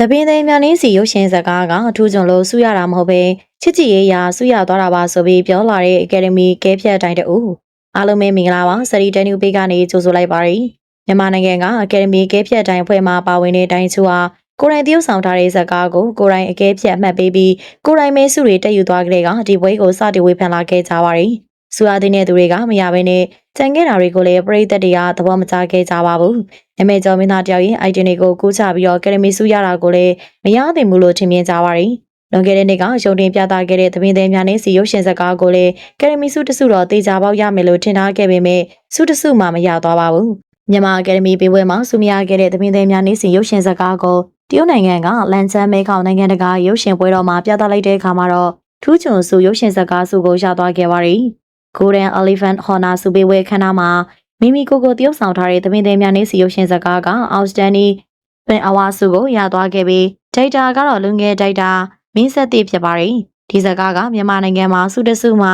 တပင်းသိမ်းများနင်းစီရုပ်ရှင်ဇာတ်ကားကအထူးကျွန်းလို့ဆူရတာမဟုတ်ပဲချစ်ကြည်ရေးရာဆူရသွားတာပါဆိုပြီးပြောလာတဲ့အကယ်ဒမီကဲဖြတ်တိုင်းတူအားလုံးပဲမင်္ဂလာပါစရီတန်နူပေကနေကြိုဆိုလိုက်ပါရစေမြန်မာနိုင်ငံကအကယ်ဒမီကဲဖြတ်တိုင်းဖွဲ့မှာပါဝင်တဲ့တိုင်းချူဟာကိုရိုင်းတရုပ်ဆောင်ထားတဲ့ဇာတ်ကားကိုကိုရိုင်းအကဲဖြတ်အမှတ်ပေးပြီးကိုရိုင်းမဲစုတွေတက်ယူသွားကြတဲ့ကဒီပွဲကိုစတင်ဝေဖန်လာခဲ့ကြပါရစေ ဆူရတဲ့တဲ့သူတွေကမရဘဲနဲ့ကြံခဲ့တာတွေကိုလည်းပရိသတ်တွေကသဘောမကျခဲ့ကြပါဘူးအမေကျော်မင်းသားတယောက်ရဲ့ item တွေကိုကူးချပြီးတော့ကယ်ဒမီစုရတာကိုလည်းမရသင့်ဘူးလို့ထင်မြင်ကြပါရီ။လွန်ခဲ့တဲ့နှစ်ကရုံတင်ပြသခဲ့တဲ့သမင်းသည်များနဲ့စီရုပ်ရှင်ဇာတ်ကားကိုလည်းကယ်ဒမီစုတစုတော့တေချာပေါက်ရမယ်လို့ထင်ထားခဲ့ပေမဲ့စုတစုမှမရသွားပါဘူး။မြန်မာအကယ်ဒမီပေးပွဲမှာစုမရခဲ့တဲ့သမင်းသည်များနဲ့စီရုပ်ရှင်ဇာတ်ကားကိုတရုတ်နိုင်ငံကလန်ချန်မဲခေါင်နိုင်ငံတကာရုပ်ရှင်ပွဲတော်မှာပြသလိုက်တဲ့အခါမှာတော့ထူးချွန်စုရုပ်ရှင်ဇာတ်ကားစုကိုရသွားခဲ့ပါရီ။ Golden Elephant Honor စုပေးပွဲခန်းနာမှာမိမိကိုယ်ကိုတရုပ်ဆောင်ထားတဲ့သမင်းသည်များနေစီရုပ်ရှင်ဇာတ်ကားက Outstanding ပင်အဝါစုကိုရသွားခဲ့ပြီး data ကတော့လူငယ် data မင်းဆက်တည်ဖြစ်ပါတယ်ဒီဇာတ်ကားကမြန်မာနိုင်ငံမှာစုတစုမှ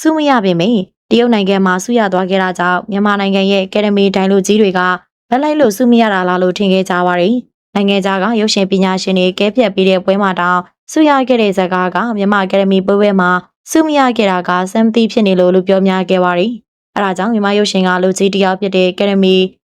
စုမရပေမယ့်တရုတ်နိုင်ငံမှာစုရသွားခဲ့တာကြောင့်မြန်မာနိုင်ငံရဲ့ Academy ဒိုင်လူကြီးတွေကလက်လိုက်လို့စုမရတာလားလို့ထင်ခဲ့ကြပါတယ်နိုင်ငံခြားကရုပ်ရှင်ပညာရှင်တွေကဲပြတ်ပြီးတဲ့ပွဲမှာတောင်စုရခဲ့တဲ့ဇာတ်ကားကမြန်မာ Academy ပွဲပွဲမှာ စုမရခဲ့တာကစမ်းသီးဖြစ်နေလို့လူပြောများခဲ့ပါတယ်အဲဒါကြောင့်မြန်မာရုပ်ရှင်ကလူကြီးတယောက်ဖြစ်တဲ့ကယ်ဒမီ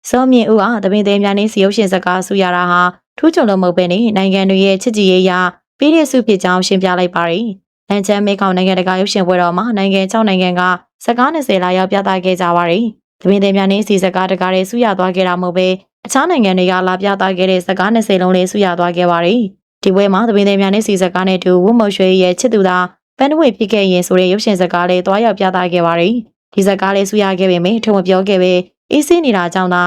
စောမြင့်ဦးဟာတပင်းသေးများနဲ့စီရုပ်ရှင်ဇာတ်ကားဆူရတာဟာထူးချွန်လို့မဟုတ်ပဲနဲ့နိုင်ငံတွေရဲ့ချစ်ကြည်ရေးရာပြည်တဲ့စုဖြစ်ကြောင်းရှင်းပြလိုက်ပါရယ်။လန်ချမ်းမဲခေါင်နိုင်ငံတကာရုပ်ရှင်ပွဲတော်မှာနိုင်ငံ6နိုင်ငံကဇာတ်ကား20လာရောက်ပြသခဲ့ကြပါရယ်။တပင်းသေးများနဲ့စီဇာတ်ကားတကားတွေဆူရသွားခဲ့တာမဟုတ်ပဲအခြားနိုင်ငံတွေကလာပြသခဲ့တဲ့ဇာတ်ကား20လုံးလေးဆူရသွားခဲ့ပါရယ်။ဒီပွဲမှာတပင်းသေးများနဲ့စီဇာတ်ကားနဲ့တူဝတ်မုတ်ရွှေရဲ့ချစ်သူသာ ပန်းတဝေဖြစ်ခဲ့ရင်ဆိုတဲ့ရုပ်ရှင်ဇာတ်ကားလေးတွားရောက်ပြသခဲ့ပါရယ်။ဒီဇက်ကားလေးဆူရခဲ့ပေမယ့်ထုံမပြောခဲ့ပဲအေးဆေးနေတာကြောင့်သာ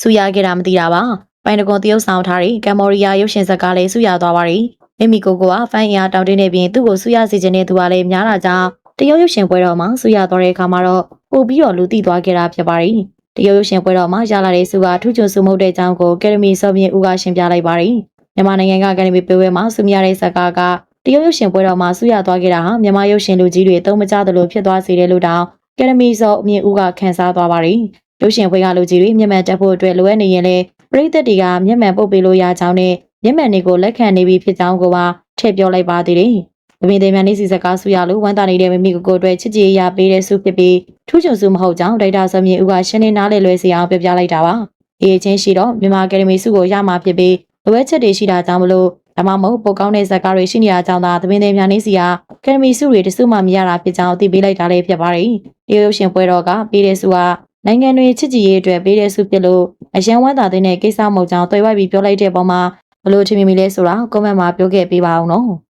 ဆူရခဲ့တာမသိတာပါပိုင်တကွန်တရုတ်ဆောင်ထားတဲ့ကမ်ဘောဒီးယားရုပ်ရှင်ဇက်ကားလေးဆူရသွားပါရီမိမိကိုကိုကဖိုင်အင်အားတောင်းတင်းနေပြီးသူ့ကိုဆူရစီခြင်းနဲ့သူကလည်းများတာကြောင့်တရုတ်ရုပ်ရှင်ပွဲတော်မှာဆူရသွားတဲ့အခါမှာတော့ပို့ပြီးတော့လူသိသွားခဲ့တာဖြစ်ပါရီတရုတ်ရုပ်ရှင်ပွဲတော်မှာရလာတဲ့ဆူကထူးချွန်ဆူမုတ်တဲ့အကြောင်းကိုကယ်ဒမီစောမြင့်ဦးကရှင်းပြလိုက်ပါရီမြန်မာနိုင်ငံကကယ်ဒမီပွဲပွဲမှာဆူမြရတဲ့ဇက်ကားက တရုတ်ရုပ်ရှင်ပွဲတော်မှာဆူရသွားခဲ့တာဟာမြန်မာရုပ်ရှင်လူကြီးတွေတုံးမကြသလိုဖြစ်သွားစေတယ်လို့တောင်ကယ်ဒမီစောအမြင့်ဦးကခန်းစားသွားပါရီရုပ်ရှင်ပွဲကလူကြီးတွေမျက်မှန်တက်ဖို့အတွက်လိုအပ်နေရင်လည်းပရိသတ်တွေကမျက်မှန်ပုတ်ပေးလို့ရကြောင်းနဲ့မျက်မှန်တွေကိုလက်ခံနေပြီဖြစ်ကြောင်းကိုပါထည့်ပြောလိုက်ပါသေးတယ်။အမင်းသေးများနေစီစကားဆူရလို့ဝမ်းသာနေတဲ့မိမိကိုကိုအတွက်ချစ်ကြည်ရပေးတဲ့ဆုဖြစ်ပြီးထူးချွန်ဆုမဟုတ်ကြောင်းဒိုက်တာစောမြင့်ဦးကရှင်းနေနားလေလွယ်စီအောင်ပြောပြလိုက်တာပါ။အေးချင်းရှိတော့မြန်မာအကယ်ဒမီဆုကိုရမှာဖြစ်ပြီးလိုအပ်ချက်တွေရှိတာကြောင့်မလို့ ဒါမှမဟုတ်ပိုကောင်းတဲ့ဇာတ်ကားတွေရှိနေတာကြောင့်သာသမင်းသေးများနေစီဟာကယ်ဒမီဆုတွေတစုမှမရတာဖြစ်ကြောင်းအသိပေးလိုက်တာလည်းဖြစ်ပါတယ်။ဒီရုပ်ရှင်ပွဲတော်ကပေးတဲ့ဆုဟာနိုင်ငံတွေချစ်ကြည်ရေးအတွက်ပေးတဲ့ဆုဖြစ်လို့အရန်ဝမ်းသာတဲ့ကိစ္စမဟုတ်ကြောင်းတွေ့ဝိုက်ပြီးပြောလိုက်တဲ့ပုံမှာဘလို့ထင်မိမိလဲဆိုတာကွန်မန့်မှာပြောခဲ့ပေးပါအောင်နော်။